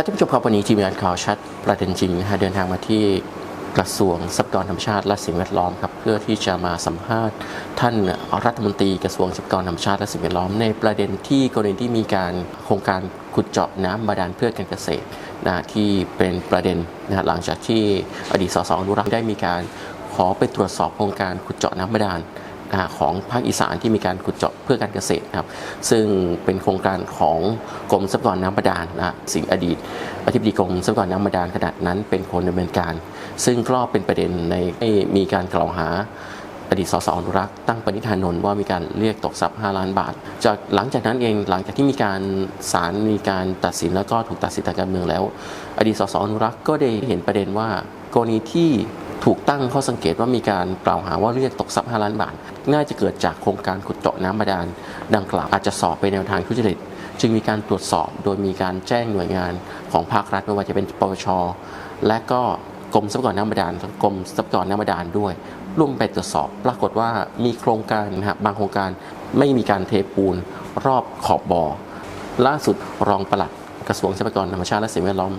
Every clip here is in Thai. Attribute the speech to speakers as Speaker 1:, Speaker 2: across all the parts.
Speaker 1: ครับท่านผู้ชมครับวันนี้ทีมงานข่าวชัดประเด็นจริงนะฮะเดินทางมาที่กระทรวงทรัพยากรธรรมชาติและสิ่งแวดล้อมครับเพื่อที่จะมาสัมภาษณ์ท่านรัฐมนตรีกระทรวงทรัพยากรธรรมชาติและสิ่งแวดล้อม ในประเด็นที่กรณีที่มีการโครงการขุดเจาะน้ำบาดาลเพื่อการเกษตรนะที่เป็นประเด็นนะฮะหลังจากที่อดีตสสอนุรักษ์ได้มีการขอไปตรวจสอบโครงการขุดเจาะน้ำบาดาล ของภาคอีสานที่มีการขุดเจาะเพื่อการเกษตรนะครับซึ่งเป็นโครงการของกรมทรัพยากรน้ำบาดาลนะฮะสิ่งอดีตอธิบดีกรมทรัพยากรน้ำบาดาลขนาดนั้นเป็นคนดำเนินการ ซึ่งก็เป็นประเด็นในให้มีการกล่าวหาอดีตสสอนุรักษ์ตั้งปณิธานนท์ว่ามีการเรียกตกทรัพย์ 5 ล้านบาท จากหลังจากนั้นเองหลังจากที่มีการศาลมีการตัดสินแล้วก็ถูกตัดสินทางการเมืองแล้ว อดีตสสอนุรักษ์ก็ได้เห็นประเด็นว่ากรณีที่ ถูกตั้งข้อสังเกตว่ามีการกล่าวหาว่าเรียกตกทรัพย์5ล้านบาท น่าจะเกิดจากโครงการขุดเจาะน้ำบาดาล ดังกล่าวอาจจะสอบไปแนวทางทุจริต จึงมีการตรวจสอบโดยมีการแจ้งหน่วยงานของภาครัฐไม่ว่าจะเป็นปปช และก็กรมทรัพยากรน้ำบาดาลกรมทรัพยากรน้ำบาดาลด้วยร่วมไปตรวจสอบ ปรากฏว่ามีโครงการนะครับบางโครงการไม่มีการเทปูนรอบขอบบ่อล่าสุดรองปลัดกระทรวงทรัพยากรธรรมชาติและสิ่งแวดล้อม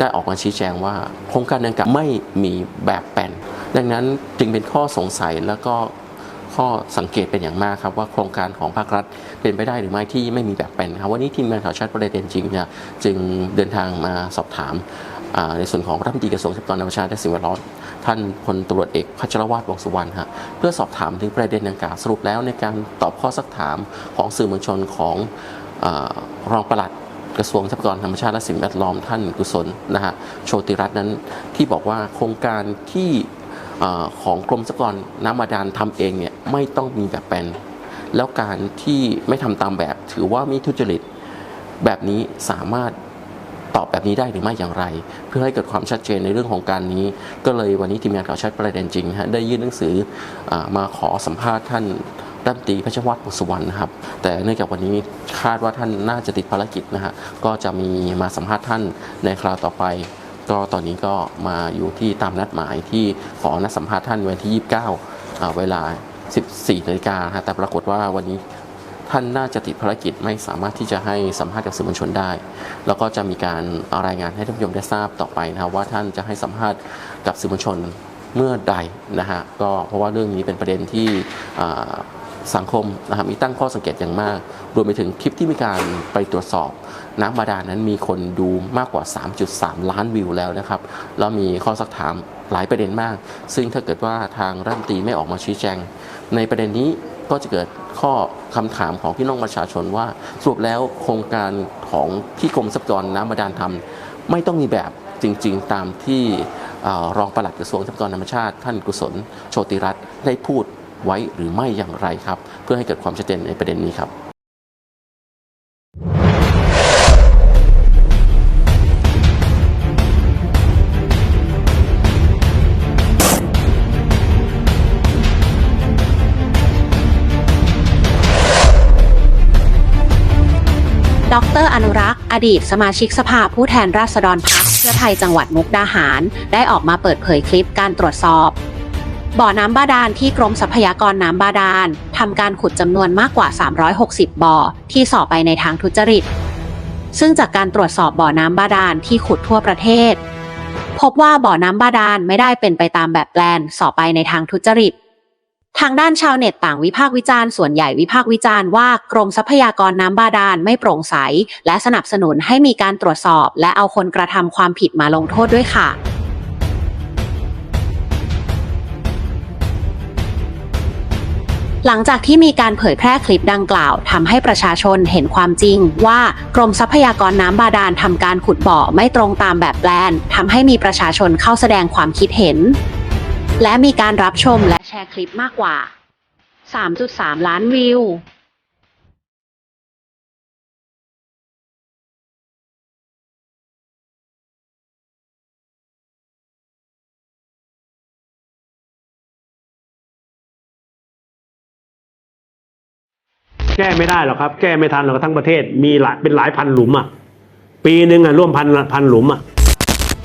Speaker 1: ได้ออกมาชี้แจงว่า โครงการดังกล่าวไม่มีแบบแปลนดังนั้นจึงเป็นข้อสงสัยแล้วก็ข้อสังเกตเป็นอย่างมากครับว่าโครงการของภาครัฐเป็นไปได้หรือไม่ที่ไม่มีแบบแปลนครับวันนี้ทีมงานข่าวชัดประเด็นจริงเนี่ยจึงเดินทางมาสอบถามในส่วนของรัฐมนตรีกระทรวงทรัพยากรธรรมชาติและสิ่งแวดล้อมท่านพลตรวจเอกพัชรวาทวงศ์สุวรรณฮะเพื่อสอบถามถึงประเด็นดังกล่าวสรุปแล้วในการตอบข้อสักถามของสื่อมวลชนของอรองปลัด กระทรวงทรัพยากรธรรมชาติและสิ่งแวดล้อมท่านกุศลนะฮะโชติรัตน์นั้นที่บอกว่าโครงการที่ของกรมทรัพยากรน้ำบาดาลทำเองเนี่ยไม่ต้องมีแบบแปลนแล้วการที่ไม่ทำตามแบบถือว่ามีทุจริตแบบนี้สามารถตอบแบบนี้ได้หรือไม่อย่างไร เพื่อให้เกิดความชัดเจนในเรื่องของการนี้ ก็เลยวันนี้ทีมงานข่าวชัดประเด็นจริงฮะได้ยื่นหนังสืออมาขอสัมภาษณ์ท่าน รัฐมนตรีพัชวัตรวงศ์สุวรรณนะครับ แต่เนื่องจากวันนี้คาดว่าท่านน่าจะติดภารกิจนะฮะก็จะมีมาสัมภาษณ์ท่านในคราวต่อไป ก็ตอนนี้ก็มาอยู่ที่ตามนัดหมายที่ขอนัดสัมภาษณ์ท่านวันที่ 29อ่าเวลา 14นาฬิกาฮะแต่ปรากฏว่าวันนี้ท่านน่าจะติดภารกิจไม่สามารถที่จะให้สัมภาษณ์กับสื่อมวลชนได้ แล้วก็จะมีการรายงานให้ท่านผู้ชมได้ทราบต่อไปนะครับว่าท่านจะให้สัมภาษณ์กับสื่อมวลชนเมื่อใดนะฮะก็เพราะว่าเรื่องนี้เป็นประเด็นที่ สังคมนะครับมีตั้งข้อสังเกตอย่างมาก รวมไปถึงคลิปที่มีการไปตรวจสอบ น้ำบาดาลนั้นมีคนดูมากกว่า 3.3 ล้านวิวแล้วนะครับ แล้วมีข้อสักถามหลายประเด็นมาก ซึ่งถ้าเกิดว่าทางรัฐมนตรีไม่ออกมาชี้แจง ในประเด็นนี้ก็จะเกิดข้อคำถามของพี่น้องประชาชนว่าสรุปแล้วโครงการของที่กรมทรัพยากรน้ำบาดาลทำไม่ต้องมีแบบจริง ๆ ตามที่อรองปลัดกระทรวงทรัพยากรธรรมชาติ ท่านกุศล โชติรัตน์ได้พูด ไว้หรือไม่อย่างไรครับ เพื่อให้เกิดความชัดเจนในประเด็นนี้ครับ
Speaker 2: ดรอนุรักษ์ อดีตสมาชิกสภาผู้แทนราษฎรพรรคเพื่อไทยจังหวัดมุกดาหาร ได้ออกมาเปิดเผยคลิปการตรวจสอบ บ่อน้ำบาดาลที่กรมทรัพยากรน้ำบาดาลทำการขุดจำนวนมากกว่า 360 บ่อ ที่ส่อไปในทางทุจริต ซึ่งจากการตรวจสอบบ่อน้ำบาดาลที่ขุดทั่วประเทศ พบว่าบ่อน้ำบาดาลไม่ได้เป็นไปตามแบบแปลนส่อไปในทางทุจริต ทางด้านชาวเน็ตต่างวิพากษ์วิจารณ์ส่วนใหญ่วิพากษ์วิจารณ์ว่ากรมทรัพยากรน้ำบาดาลไม่โปร่งใส และสนับสนุนให้มีการตรวจสอบ และเอาคนกระทำความผิดมาลงโทษด้วยค่ะ หลังจากที่มีการเผยแพร่คลิปดังกล่าวทำให้ประชาชนเห็นความจริง ว่ากรมทรัพยากรน้ำบาดาลทำการขุดบ่อไม่ตรงตามแบบแปลนทำให้มีประชาชนเข้าแสดงความคิดเห็น และมีการรับชมและแชร์คลิปมากกว่า 3.3 ล้านวิว
Speaker 3: แก้ไม่ได้หรอกครับ แก้ไม่ทันหรอกทั้งประเทศมีหลายเป็นหลายพันหลุมอะปีหนึ่งอะร่วมพันพันหลุมอะ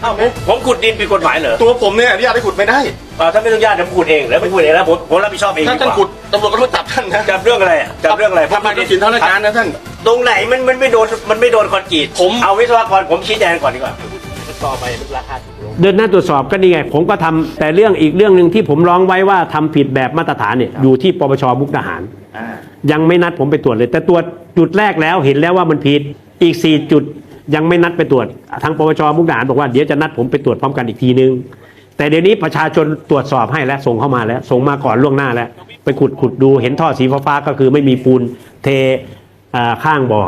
Speaker 4: อ้าวผมผมขุดดินผิดกฎหมายเหรอ
Speaker 5: ตัวผมเนี่ยอนุญาตให้ขุดไม่ได้
Speaker 4: อ่าถ้าไม่ต้องญาติผมขุดเองแล้วไม่ขุดเองแล้วผมผมรับผิดชอบเอง
Speaker 5: ถ้า
Speaker 4: ดีก
Speaker 5: ท่าน
Speaker 4: ว่า
Speaker 5: ขุดตำรวจก็ต้องจับท่านนะ
Speaker 4: จับเรื่องอะไรอะจับเรื่องอะไร
Speaker 5: ทำลายทรัพย์สินทางราชการนะท่าน
Speaker 4: ตรงไหนมันมันไม่โดนมันไม่โดนคอนกรีตผมเอาวิศวกรผมชี้แจงก่อนดีกว่าต่อไปราคาถูกลง
Speaker 3: เดินหน้าตรวจสอบก็นี่ไง ผมก็ทำแต่เรื่องอีกเรื่องหนึ่งที่ผมร้องไว้ว่าทำผิดแบบมาตรฐานเนี่ยอยู่ที่ปปชมุกดาหาร ยังไม่นัดผมไปตรวจเลย แต่ตรวจจุดแรกแล้วเห็นแล้วว่ามันผิดอีก 4 จุดยังไม่นัดไปตรวจ ทางปปชมุกดาหารบอกว่าเดี๋ยวจะนัดผมไปตรวจพร้อมกันอีกทีนึง แต่เดี๋ยวนี้ประชาชนตรวจสอบให้แล้วส่งเข้ามาแล้ว ส่งมาก่อนล่วงหน้าแล้ว ไปขุดขุดดูเห็นท่อสีฟ้าก็คือไม่มีปูนเทข้างบ่อ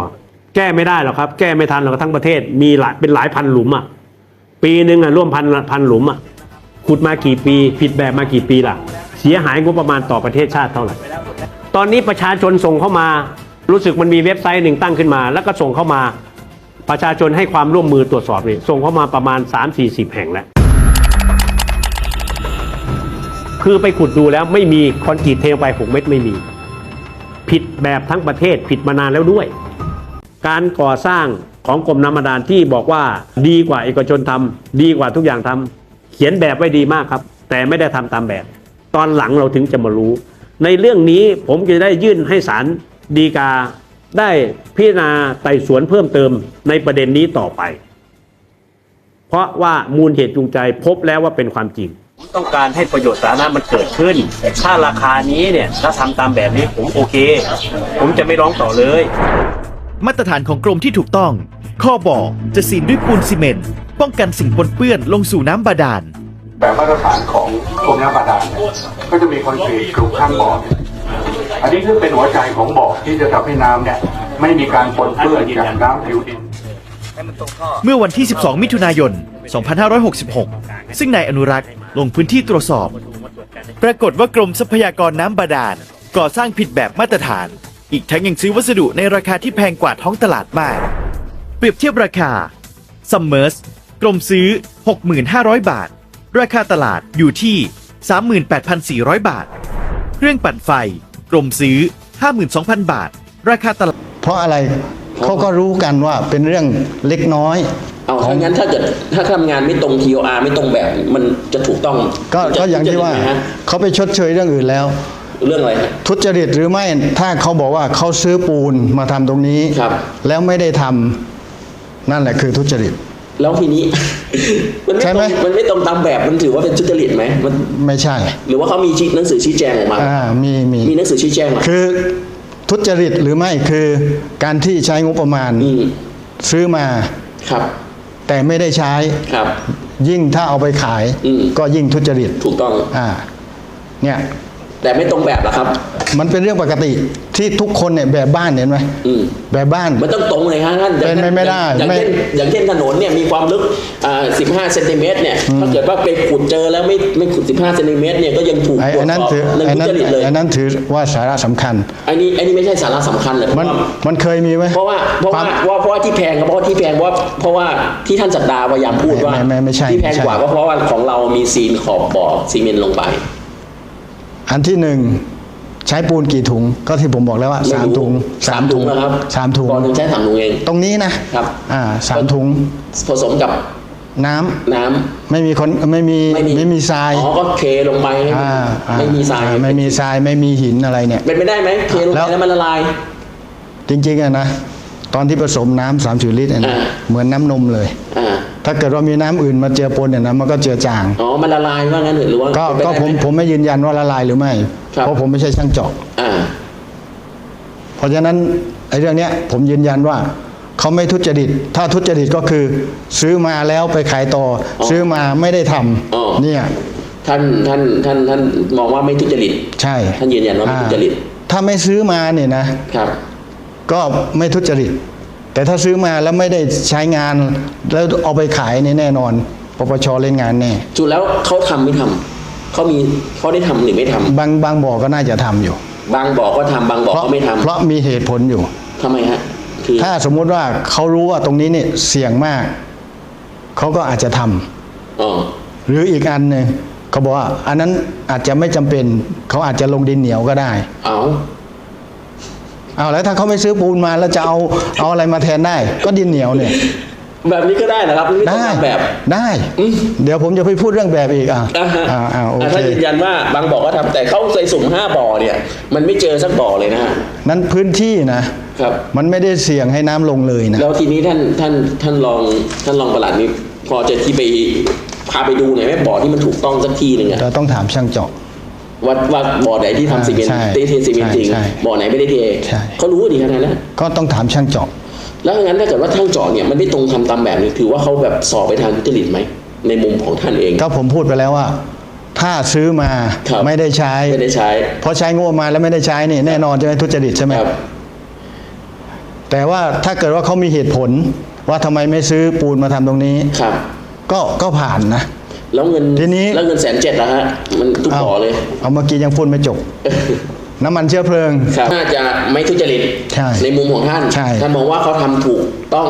Speaker 3: แก้ไม่ได้หรอกครับ แก้ไม่ทันหรอกทั้งประเทศมีหลายเป็นหลายพันหลุมอะปีหนึ่งอะร่วมพันพันหลุมอะขุดมากี่ปี ผิดแบบมากี่ปีล่ะ เสียหายงบประมาณต่อประเทศชาติเท่าไหร่ ตอนนี้ประชาชนส่งเข้ามา รู้สึกมันมีเว็บไซต์หนึ่งตั้งขึ้นมา แล้วก็ส่งเข้ามา ประชาชนให้ความร่วมมือตรวจสอบนี่ส่งเข้ามาประมาณ 3-40 แห่งแล้ว คือไปขุดดูแล้วไม่มีคอนกรีตเทลไป 6 เม็ดไม่มี ผิดแบบทั้งประเทศผิดมานานแล้วด้วย การก่อสร้างของกรมน้ำบาดาลที่บอกว่าดีกว่าเอกชนทำดีกว่าทุกอย่างทำเขียนแบบไว้ดีมากครับ แต่ไม่ได้ทำตามแบบ ตอนหลังเราถึงจะมารู้ ในเรื่องนี้ผมจะได้ยื่นให้ศาลดีกา ได้พิจารณาไต่สวนเพิ่มเติมในประเด็นนี้ต่อไป เพราะว่ามูลเหตุจูงใจพบแล้วว่าเป็นความจริง
Speaker 4: ผมต้องการให้ประโยชน์สาธารณะมันเกิดขึ้น ถ้าราคานี้เนี่ยถ้าทำตามแบบนี้ผมโอเค ผมจะไม่ร้องต่อเลย
Speaker 5: มาตรฐานของกรมที่ถูกต้อง ข้อบอกจะซีนด้วยปูนซีเมนต์ป้องกันสิ่งปนเปื้อนลงสู่น้ำบาดาล
Speaker 6: แบบมาตรฐานของกรมน้ำบาดาลเนี่ยก็จะมีคอนกรีตกรุข้างบ่อเนี่ยอันนี้คือเป็นหัวใจของบ่อที่จะทำให้น้ำเนี่ยไม่มีการปนเปื้อนจากน้ำผิวดิน
Speaker 5: เมื่อวันที่ 12 มิถุนายน 2566 ซึ่งนายอนุรักษ์ลงพื้นที่ตรวจสอบ ปรากฏว่ากรมทรัพยากรน้ำบาดาลก่อสร้างผิดแบบมาตรฐาน อีกทั้งยังซื้อวัสดุในราคาที่แพงกว่าท้องตลาดมาก เปรียบเทียบราคา Summers กรมซื้อ 6,500 บาท ราคาตลาดอยู่ที่ 38,400 บาท เครื่องปั่นไฟกรมซื้อ 52,000 บาท ราคาตลาด
Speaker 7: เพราะอะไรเขาก็รู้กันว่าเป็นเรื่องเล็กน้อย
Speaker 8: เอาถ้างั้นถ้าเกิดถ้าทำงานไม่ตรง TOR ไม่ตรงแบบมันจะถูกต้อง
Speaker 7: ก็
Speaker 8: จะ
Speaker 7: ก็อย่างที่ว่า
Speaker 8: จะยังไงฮะ
Speaker 7: เขาไปชดเชยเรื่องอื่นแล้ว
Speaker 8: เรื่องอะไรฮะ
Speaker 7: ทุจริตหรือไม่ถ้าเขาบอกว่าเขาซื้อปูนมาทำตรงนี้
Speaker 8: ครับ
Speaker 7: แล้วไม่ได้ทำนั่นแหละคือทุจริต
Speaker 8: แล้วทีนี้ มันไม่
Speaker 7: ใช่
Speaker 8: ต
Speaker 7: ไห
Speaker 8: ร
Speaker 7: ม
Speaker 8: งมันไม่ตรงตามแบบมันถือว่าเป็นทุจริตไหมมัน
Speaker 7: ไม่ใช่
Speaker 8: หรือว่าเขามีชี้หนังสือชี้แจงออกมา
Speaker 7: อ่ามีมี
Speaker 8: มีหนังสือชี้แจงเหรอ
Speaker 7: คือ ทุจริตหรือไม่คือการที่ใช้งบประมาณ
Speaker 8: อืม
Speaker 7: ซื้อมา
Speaker 8: ครับ
Speaker 7: แต่ไม่ได้ใช้
Speaker 8: ครับ
Speaker 7: ยิ่งถ้าเอาไปขาย
Speaker 8: อืม
Speaker 7: ก็ยิ่งทุจริต
Speaker 8: ถูกต้อง
Speaker 7: อ่า เนี่ย
Speaker 8: แต่ไม่ตรงแบบเหรอครับ
Speaker 7: มันเป็นเรื่องปกติที่ทุกคนเนี่ยแบบบ้านเห็นไหม
Speaker 8: อืม
Speaker 7: แบบบ้าน
Speaker 8: มันต้องตรงเลยฮะท่าน
Speaker 7: เป็นไปไม่ได้
Speaker 8: อย่าง
Speaker 7: ไม่
Speaker 8: เช่นอย่างเช่นถนนเนี่ยมีความลึกอ่า15เซนติเมตรเนี่ยถ้าเกิดว่าไปขุดเจอแล้วไม่ไม่ขุด 15เซนติเมตรเนี่ยก็ยังถูก
Speaker 7: ไอ้
Speaker 8: ตรว
Speaker 7: ไอ้
Speaker 8: จ
Speaker 7: นั้น
Speaker 8: สอบ
Speaker 7: ถือ
Speaker 8: ใน
Speaker 7: ไอ้
Speaker 8: ทุ
Speaker 7: นั้น
Speaker 8: จริตเลย
Speaker 7: ไอ้นั้นถือว่าสาระสำคัญ
Speaker 8: ไอ้นี่ไอ้นี่ไม่ใช่สาระสำคัญเลย
Speaker 7: มัน
Speaker 8: เพราะว่า
Speaker 7: มันเคยมีไหม
Speaker 8: เพราะว่าเพราะว่า
Speaker 7: ควม
Speaker 8: เพราะว่าเพราะว่าที่แพงครับเพราะว่าที่แพงเพราะว่าเพราะว่าที่ท่านจัดดาพยายามพูดว่า
Speaker 7: ไม่ไม่ไม่ใช่
Speaker 8: ที่แพง
Speaker 7: ไม่ใช่
Speaker 8: กว่าก็เพราะว่าของเรามีซีนขอบบ่อซีเมนต์ลงไป
Speaker 7: อันที่หนึ่งใช้ปูนกี่ถุง ก็ที่ผมบอกแล้วว่า
Speaker 8: ไม่
Speaker 7: สาม
Speaker 8: รู้
Speaker 7: ถุง
Speaker 8: สามถุงนะครับ
Speaker 7: สามถุง
Speaker 8: บ่อหนึ่งใช้สามถุงเอง
Speaker 7: ตรงนี้นะครับอ่าสามถุง
Speaker 8: ผสมกับ
Speaker 7: น้ำ
Speaker 8: น้ำ
Speaker 7: ไม่มีคนไม่มี
Speaker 8: ไม่มี
Speaker 7: ไม่มีทราย
Speaker 8: อ๋อก็เทลงไปให้มัน
Speaker 7: อ่าอ่
Speaker 8: ไม่มีทราย
Speaker 7: อ่ไม่มีทรายไม่มีหินอะไรเนี่ย
Speaker 8: เป็นไปได้ไหมเทลง
Speaker 7: แล้
Speaker 8: ไป
Speaker 7: ว
Speaker 8: แล้วมันละลาย
Speaker 7: จริงๆอะนะ ตอนที่ผสมน้ำสามสิบลิตรอะนะ
Speaker 8: อ่า
Speaker 7: เหมือนน้ำนมเลย
Speaker 8: อ่า
Speaker 7: ถ้าเกิดว่ามีน้ำอื่นมาเจือปนเนี่ยนะมันก็เจือจาง
Speaker 8: อ๋อ มันละลายว่างั้นเถอะหรือว่า
Speaker 7: ก็
Speaker 8: เป็น
Speaker 7: ก็
Speaker 8: ไปได้
Speaker 7: ผม
Speaker 8: ไห
Speaker 7: ผมไม่ยืนยันว่าละลายหรือไม่
Speaker 8: ครับ
Speaker 7: เพราะผมไม่ใช่ช่างเจาะ
Speaker 8: อ่า
Speaker 7: เพราะฉะนั้นไอ้เรื่องเนี้ยผมยืนยันว่าเขาไม่ทุจริต ถ้าทุจริตก็คือ ซื้อมาแล้วไปขายต่ออ
Speaker 8: อ
Speaker 7: ซื้อมาไม่ได้ท
Speaker 8: อ๋อำ
Speaker 7: เนี่ย
Speaker 8: ท่านท่านท่านท่านมองว่าไม่ทุจริต
Speaker 7: ใช่
Speaker 8: ท่านยืนยันว่าไม่ทุจริต
Speaker 7: อ่าถ้าไม่ซื้อมาเนี่ยนะ
Speaker 8: ครับ
Speaker 7: ก็ไม่ทุจริต แต่ถ้าซื้อมาแล้วไม่ได้ใช้งาน แล้วเอาไปขายเนี่ยแน่นอนปปชเล่นงานแน่
Speaker 8: จุดแล้วเขาทำไม่ทำเขามีเขาได้ทำหรือไม่ทำ
Speaker 7: บางบางบ่อก็น่าจะทำอยู่
Speaker 8: บางบอกก็ทำบางบอก
Speaker 7: เพราะ
Speaker 8: ก็ไม่ทำ
Speaker 7: เพราะมีเหตุผลอยู่
Speaker 8: ทำไมฮะคือ
Speaker 7: ถ้าสมมุติว่าเขารู้ว่าตรงนี้เนี่ยเสี่ยงมากเขาก็อาจจะทำ
Speaker 8: อ๋อ
Speaker 7: หรืออีกอันหนึ่งเขาบอกว่า อันนั้นอาจจะไม่จำเป็นเขาอาจจะลงดินเหนียวก็ได้
Speaker 8: เอา
Speaker 7: เอาแล้วถ้าเขาไม่ซื้อปูนมาแล้วจะเอาเอาอะไรมาแทนได้ ก็ดินเหนียวเนี่ย
Speaker 8: แบบนี้ก็ได้นะครับไม่ต้อง
Speaker 7: ได้
Speaker 8: ทำแบบ
Speaker 7: ได้
Speaker 8: อืม
Speaker 7: เดี๋ยวผมจะไปพูดเรื่องแบบอีกอะ
Speaker 8: อ่าฮะ
Speaker 7: อ่าอ่าโอ
Speaker 8: อ่า
Speaker 7: เค
Speaker 8: ถ้ายืนยันว่าบางบ่อก็ทำแต่เขาใส่สุ่มห้าบ่อเนี่ย มันไม่เจอสักบ่อเลยนะฮะ
Speaker 7: นั้นพื้นที่นะ
Speaker 8: ครับ
Speaker 7: มันไม่ได้เสี่ยงให้น้ำลงเลยนะ
Speaker 8: แล้วทีนี้ท่านท่านท่านรองท่านรองประหลัดนี่พอจะที่ไปพาไปดูหน่อยไหมบ่อที่มันถูกต้องสักทีหนึ่งอะ
Speaker 7: เราต้องถามช่างเจาะ
Speaker 8: ว่าว่าบ่อไหนที่ทำซีเมนต์
Speaker 7: ใช่
Speaker 8: เทซีเมนต์จริง
Speaker 7: ใช่ใช่
Speaker 8: บ่อไหนไม่ได้เท
Speaker 7: ใช่
Speaker 8: เขารู้ดีขนาดนั้น
Speaker 7: ก็ต้องถามช่างเจาะ
Speaker 8: แล้วงั้นถ้าเกิดว่าท่านเจาะเนี่ยมันไม่ตรงทำตามแบบนี้ถือว่าเขาแบบสอบไปทางทุจริตไหมในมุมของท่านเอง
Speaker 7: ก็ผมพูดไปแล้วว่า ถ้าซื้อมา
Speaker 8: ครับ
Speaker 7: ไม่ได้ใช้
Speaker 8: ไม่ได้ใช้
Speaker 7: เพราะใช้งบมาแล้วไม่ได้ใช้นี่แน่นอนจะไม่ทุจริตใช่ไหม
Speaker 8: ครับ
Speaker 7: แต่ว่าถ้าเกิดว่าเขามีเหตุผลว่าทำไมไม่ซื้อปูนมาทำตรงนี้
Speaker 8: ครับ
Speaker 7: ก็ก็ผ่านนะ
Speaker 8: แล้วเงิน
Speaker 7: ทีนี้
Speaker 8: แล้วเงินแสนเจ็ดนะฮะ มันทุก
Speaker 7: เอา
Speaker 8: บ่อเลย
Speaker 7: เอาเมื่อกี้ยังพูดไม่จบ น้ำมันเชื้อเพลิง
Speaker 8: ครับน่าจะไม่ทุจริต
Speaker 7: ใช่
Speaker 8: มุมของท่าน
Speaker 7: ใช่
Speaker 8: ท่านมองว่าเขาทำถูกต้อง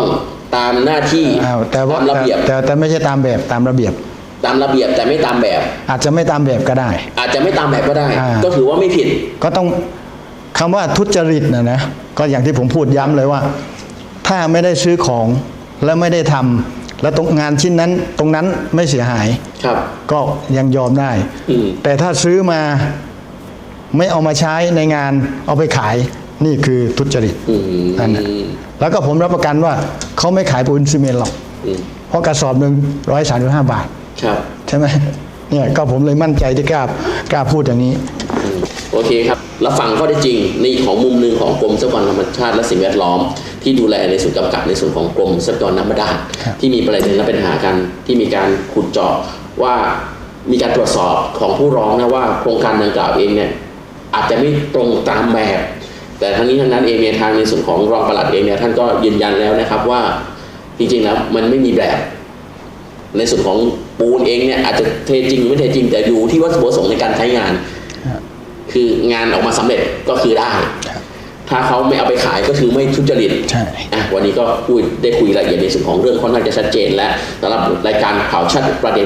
Speaker 8: ตามหน้าที่
Speaker 7: อ้าวแต่ว่า
Speaker 8: ตามระเบียบ
Speaker 7: แต่แต่แต่ไม่ใช่ตามแบบตามระเบียบ
Speaker 8: ตามระเบียบแต่ไม่ตามแบบ
Speaker 7: อาจจะไม่ตามแบบก็ได้
Speaker 8: อาจจะไม่ตามแบบก็ได้
Speaker 7: อ่า
Speaker 8: ก็ถือว่าไม่ผิด
Speaker 7: ก็ต้องคำว่าทุจริตนะนะก็อย่างที่ผมพูดย้ำเลยว่า ถ้าไม่ได้ซื้อของแล้วไม่ได้ทำ แล้วตรงงานชิ้นนั้นตรงนั้นไม่เสียหาย
Speaker 8: ครับ
Speaker 7: ก็ยังยอมได้
Speaker 8: อืม
Speaker 7: แต่ถ้าซื้อมาไม่เอามาใช้ในงานเอาไปขายนี่คือทุจริต
Speaker 8: อืม
Speaker 7: นั่นน่ะ แล้วก็ผมรับประกันว่าเขาไม่ขายปูนซีเมนต์หรอก
Speaker 8: อืม
Speaker 7: เพราะกระสอบหนึ่งร้อยสามสิบห้าบาท
Speaker 8: ครับ
Speaker 7: ใช่ไหมเนี่ยก็ผมเลยมั่นใจที่กล้ากล้าพูดอย่างนี้
Speaker 8: อืมโอเคครับเราฟังข้อได้จริงในของมุมหนึ่งของกรมทรัพยากรธรรมชาติและสิ่งแวดล้อม ที่ดูแลในส่วนกำกับในส่วนของกรมทรัพยากรน้ำบาดาล
Speaker 7: ครับ
Speaker 8: ที่มีประเด็นและปัญหากันที่มีการขุดเจาะว่ามีการตรวจสอบของผู้ร้องนะว่าโครงการดังกล่าวเองเนี่ยอาจจะไม่ตรงตามแบบแต่ทั้งนี้ทั้งนั้นเองเนี่ยทางในส่วนของรองปลัดเองเนี่ยท่านก็ยืนยันแล้วนะครับว่าจริงๆแล้วมันไม่มีแบบ ในส่วนของปูนเองเนี่ยอาจจะเทจริงหรือไม่เทจริงแต่อยู่ที่วัตถุประสงค์ในการใช้งาน คืองานออกมาสำเร็จก็คือได้ ถ้าเขาไม่เอาไปขายก็คือไม่ทุจริต
Speaker 7: ใช่
Speaker 8: อะวันนี้ก็พูดได้คุยรายละเอียดในส่วนของเรื่องค่อนข้างจะชัดเจนและสำหรับรายการข่าวชัดประเด็น